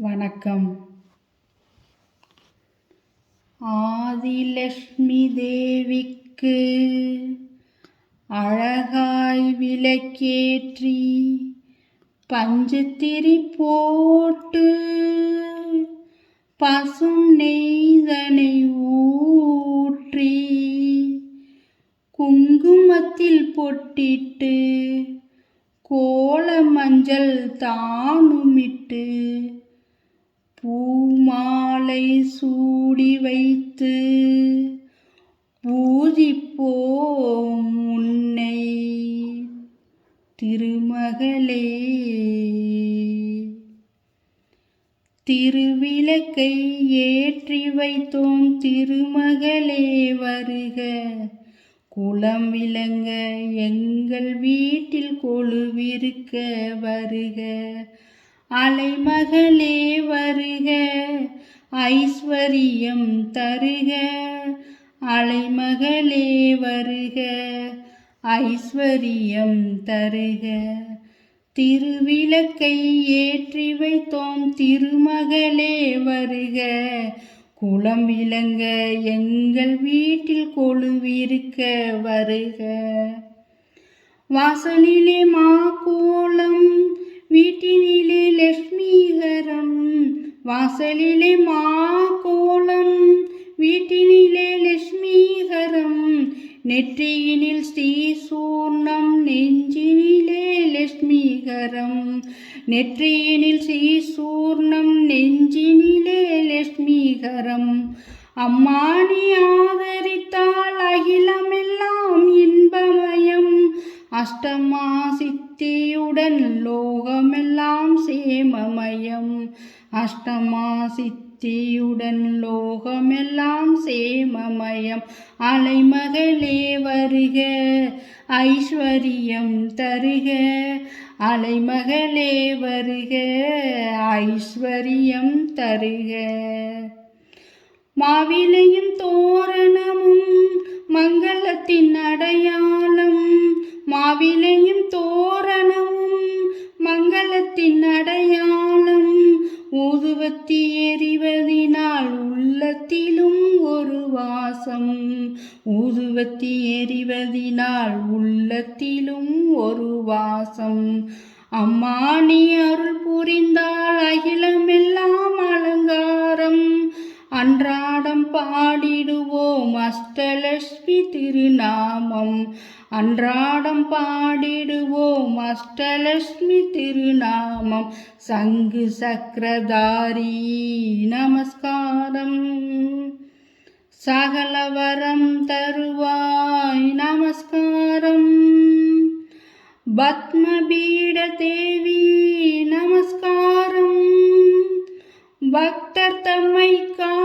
வணக்கம். ஆதிலட்சுமி தேவிக்கு அழகாய் விளக்கேற்றி பஞ்சுத்திரி போட்டு பசும் நெய்தனை ஊற்றி குங்குமத்தில் பொட்டிட்டு கோல மஞ்சள் தானுமிட்டு பூமாலை சூடி வைத்து பூஜிப்போம் உன்னை திருமகளே. திருவிளக்கை ஏற்றி வைத்தோம் திருமகளே வருக. குளம் விளங்க எங்கள் வீட்டில் கொழுவிருக்க வருக. அலைமகளே வருக ஐஸ்வரியம் தருக. அலைமகளே வருக ஐஸ்வரியம் தருக. திருவிளக்கை ஏற்றி வைத்தோம் திருமகளே வருக. குளம் விளங்க எங்கள் வீட்டில் கொழுவிருக்க வருக. வாசலிலே மா கோலம் വീട്ടിനിലെ ലക്ഷ്മീഹരം വാസലിലെ മാക്കോളം. വീട്ടിനിലെ ലക്ഷ്മീഹരം നെറ്റിയിനിൽ ശ്രീസൂർണം നെഞ്ചിനിലെ ലക്ഷ്മീകരം നെറ്റിയിനിൽ ശ്രീസൂർണം നെഞ്ചിനിലെ ലക്ഷ്മീകരം അമ്മാണി ആദരിത്താൾ അഖിലം அஷ்டமா சித்தியுடன் லோகமெல்லாம் சேமமயம். அஷ்டமா சித்தியுடன் லோகமெல்லாம் சேமமயம். அலைமகளே வருக ஐஸ்வரியம் தருக. அலைமகளே வருக ஐஸ்வரியம் தருக. மாவிலையும் தோரணமும் உள்ளத்தின் அடையாளம் ஊதுவத்தி எறிவதினால் உள்ளத்திலும் ஒரு வாசம். ஊதுவத்தி எறிவதினால் உள்ளத்திலும் ஒரு வாசம். அம்மா நீ அருள் புரிந்தால் அகிலமெல்லாம் அலங்காரம். அன்றாடம் பாடிடுவோம் அஷ்டலட்சுமி திருநாமம். அன்றாடம் பாடிடுவோம் அஷ்டலட்சுமி திருநாமம். சங்கு சக்கரதாரி நமஸ்காரம். சகலவரம் தருவாய் நமஸ்காரம். பத்மபீட தேவி நமஸ்காரம். பக்தர் தம்மை கா